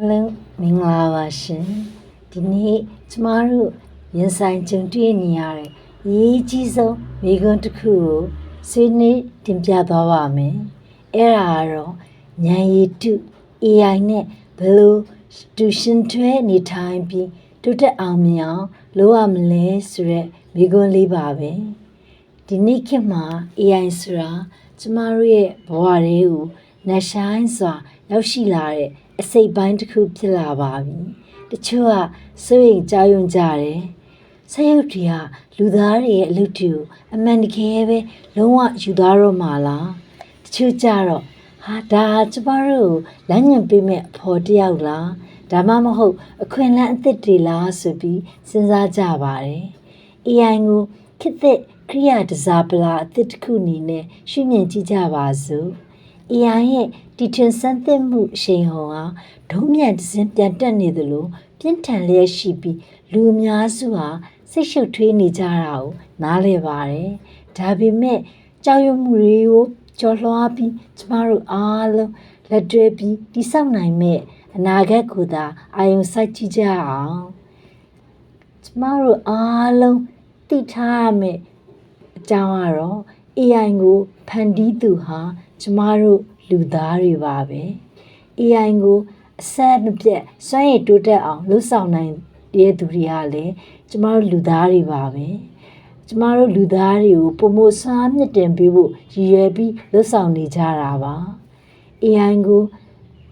အားလုံးမင်္ဂလာပါရှင်ဒီနေ့ကျမတို့ရင်ဆိုင်ကြုံတွေ့နေရတဲ့အရေးကြီးဆုံးမိကွန်းတစ်ခုကိုဆွေးနွေးတင်ပြသွားပါမယ်အဲ့ဒါကတော့ဉာဏ်ရည်တု AI နဲ့ဘယ်လိုတူရှင်ထွဲနေထိုင်ပြီးတိုးတက်အောင်မြင်အောင်လုပ်ရမလဲဆိုရက်မိကွန်းလေးပါပဲဒီနေ့ခေတ်မှာ AI ဆိုတာကျမတို့ရဲ့ဘဝတွေကို နှဆိုင်စွာရောက်ရှိလာတဲ့အစိတ်ပိုင်းတစ်ခုဖြစ်လာပါပြီ။တချို့ကစိုးရိမ်ကြောက်ရွံ့ကြတယ်။ဆက်ရုပ်တွေကလူသားတွေရဲ့အလုပ်တွေကိုအမှန်တကယ်ပဲလုံးဝယူသွားတော့မှလား။တချို့ကြတော့ဟာဒါကျမတို့ကိုလမ်းညွှန်ပေးမဲ့အဖော်တယောက်လား။ဒါမှမဟုတ်အခွင့်အလမ်းအသစ်တွေလားဆိုပြီးစဉ်းစားကြပါတယ်။ AI ကိုခေတ်သစ်ခရိယာတစားပလာအသစ်တစ်ခုအနေနဲ့ရှုမြင်ကြည့်ကြပါစို့။ AI ရဲ့တီထွင်စမ်းသစ်မှုအရှိန်ဟုန်ဟာဒုံးမြန်တစ်စင်းပြန်တက်နေသလိုပြင်းထန်လျက်ရှိပြီးလူအများစုဟာစိတ်ရှုပ်ထွေးနေကြတာကိုနားလည်ပါတယ်။ဒါပေမဲ့ကြောက်ရွံ့မှုတွေကိုကျော်လွှားပြီးကျမတို့အားလုံးလက်တွဲပြီးတိဆောက်နိုင်မဲ့အနာဂတ်ကိုသာအာရုံစိုက်ကြည့်ကြအောင်။ကျမတို့အားလုံးသိထားရမယ့်အကြောင်းကတော့ AI ကိုဖန်တီးသူဟာကျမတို့လူသားတွေပါပဲ AI ကိုအဆက်မပြတ်စွမ်းရည်တိုးတက်အောင်လှုပ်ဆောင်နိုင်တဲ့သူတွေကလည်းကျမတို့လူသားတွေပါပဲကျမတို့လူသားတွေကိုပုံမဆားမြင့်တင်ပေးဖို့ရည်ရွယ်ပြီးလှုပ်ဆောင်နေကြတာပါ AI ကို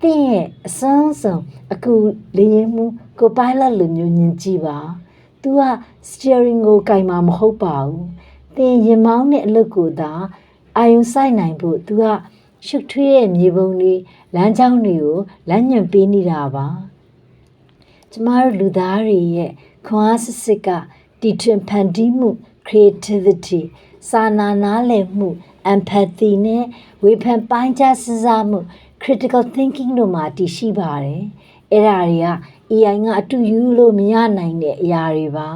တင့်ရဲ့အစမ်းဆုံးအခုလေရင်မှုကိုပိုင်လတ်လိုမျိုးညင်ကြည့်ပါ तू က steering ကိုကင်မှာမဟုတ်ပါဘူး သင်ရင်မောင်းတဲ့အလုပ်ကိုသာအာယုံဆိုင်နိုင်ဖို့ तू ကရှုပ်ထွေးတဲ့မြေပုံတွေလမ်းကြောင်းတွေကိုလမ်းညွှန်ပေးနေတာပါကျမတို့လူသားတွေရဲ့ခွန်အားစစ်စစ်ကတီထွင်ဖန်တီးမှု creativity စာနာနားလည်မှု empathy နဲ့ဝေဖန်ပိုင်းခြားစဉ်းစားမှု critical thinking တို့မှာတည်ရှိပါတယ်အဲ့ဒါတွေက AI ကအတူယူလို့မရနိုင်တဲ့အရာတွေပါ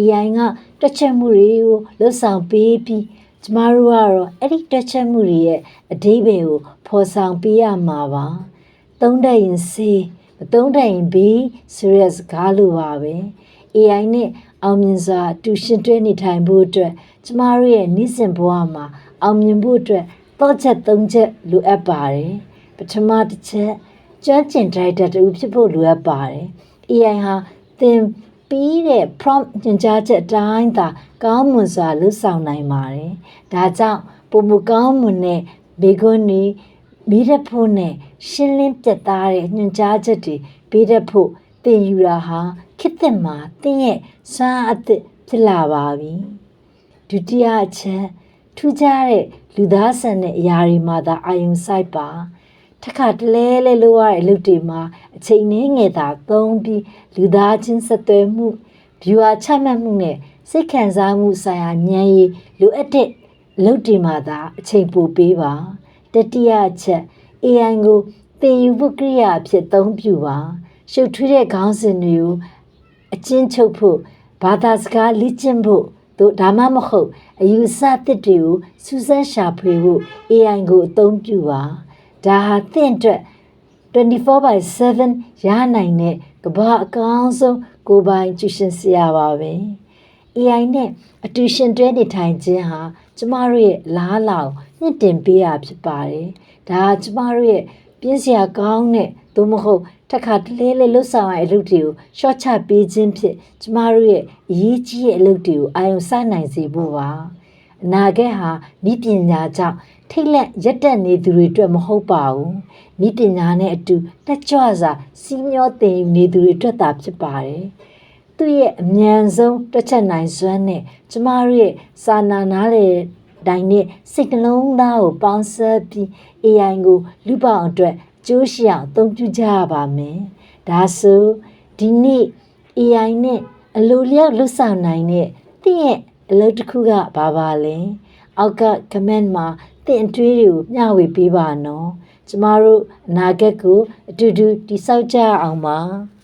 AI ကတွက်ချက်မှုတွေကိုလှုပ်ဆောင်ပေးပြီးကျမတို့ကတော့အဲ့ဒီတွက်ချက်မှုတွေရဲ့အဓိပ္ပာယ်ကိုဖော်ဆောင်ပေးရမှာပါသုံးတဲ့ရင်စေးမသုံးတဲ့ရင်ဘီဆိုတဲ့စကားလိုပါပဲ AI နဲ့အောင်မြင်စွာတူရှင်တွဲနေထိုင်ဖို့အတွက်ကျမတို့ရဲ့နေ့စဉ်ဘဝမှာအောင်မြင်ဖို့အတွက်တော့ချက်သုံးချက်လိုအပ်ပါတယ်ပထမတစ်ချက်ကျွမ်းကျင်ဒရိုက်တာတူဖြစ်ဖို့လိုအပ်ပါတယ် AI ဟာသင် ပြီးတဲ့ prompt ညွှန်ကြားချက်အတိုင်းသာကောင်းမွန်စွာလုပ်ဆောင်နိုင်ပါတယ်။ဒါကြောင့်ပုံမကောင်းမွန်တဲ့ဘေကွန်းတွေမိတဲ့ဖို့နဲ့ရှင်းလင်းပြတ်သားတဲ့ညွှန်ကြားချက်တွေပေးတဲ့ဖို့သင်ယူတာဟာခစ်သက်မှာသင်ရဲ့စွမ်းအသစ်ဖြစ်လာပါပြီ။ဒုတိယအချက်ထူးခြားတဲ့လူသားဆန်တဲ့အရာတွေမှာသာအာယုံစိုက်ပါ။ ထခါတလဲလဲလို့ရတဲ့အလုပ်တွေမှာအချိန်နှင်းငယ်သာသုံးပြီးလူသားချင်းဆက်သွယ်မှု viewer ချမှတ်မှုနဲ့စိတ်ခံစားမှုဆိုင်ရာဉာဏ်ရည်လိုအပ်တဲ့အလုပ်တွေမှာသာအချိန်ပိုပေးပါတတိယချက် AI ကိုသင်ယူဖို့ကိရိယာအဖြစ်သုံးပြုပါရှုပ်ထွေးတဲ့ခေါင်းစဉ်တွေကိုအချင်းချုပ်ဖို့ဘာသာစကားလေ့ကျင့်ဖို့တို့ဒါမှမဟုတ်အယူဆသစ်တွေကိုစူးစမ်းရှာဖွေဖို့ AI ကိုအသုံးပြုပါ ဒါဟာသင်အတွက်24 by 7ရနိုင်တဲ့ကမ္ဘာအကောင်းဆုံးကိုယ်ပိုင်ကျူရှင်စရာပါပဲ AI နဲ့အတူရှင်တွဲနေထိုင်ခြင်းဟာကျမတို့ရဲ့လားလောင်ညှင့်တင်ပေးတာဖြစ်ပါတယ်ဒါဟာကျမတို့ရဲ့ပြင်းစရာကောင်းတဲ့သို့မဟုတ်တစ်ခါတလဲလဲလှုပ်ဆောင်ရတဲ့အလုပ်တွေကိုရှော့ချပေးခြင်းဖြစ်ကျမတို့ရဲ့အရေးကြီးတဲ့အလုပ်တွေကိုအာရုံစိုက်နိုင်စေဖို့ပါ အနာဂတ်ဟာဤပညာကြောင့်ထိတ်လက်ရက်တက်နေသူတွေအတွက်မဟုတ်ပါဘူးဤပညာနဲ့အတူတက်ကြွစွာစီးမျောတင်ယူနေသူတွေအတွက်သာဖြစ်ပါတယ်သူ့ရဲ့အမြန်ဆုံးတွက်ချက်နိုင်စွမ်းနဲ့ကျမတို့ရဲ့စာနာနားလေတိုင်းနဲ့စိတ်နှလုံးသားကိုပေါင်းစပ်ပြီး AI ကိုလူပေါင်းအတွက်ကျိုးရှိအောင်အသုံးပြုကြရပါမယ်။ဒါဆိုဒီနေ့ AI နဲ့အလိုလျောက်လွတ်ဆောင်နိုင်တဲ့တင့်ရဲ့ အလုပ်တစ်ခုကဘာပါလဲ။အောက်က comment မှာတင့်အတွေးတွေကိုမျှဝေပေးပါနော်။ကျမတို့အနာဂတ်ကိုအတူတူတည်ဆောက်ကြအောင်ပါ။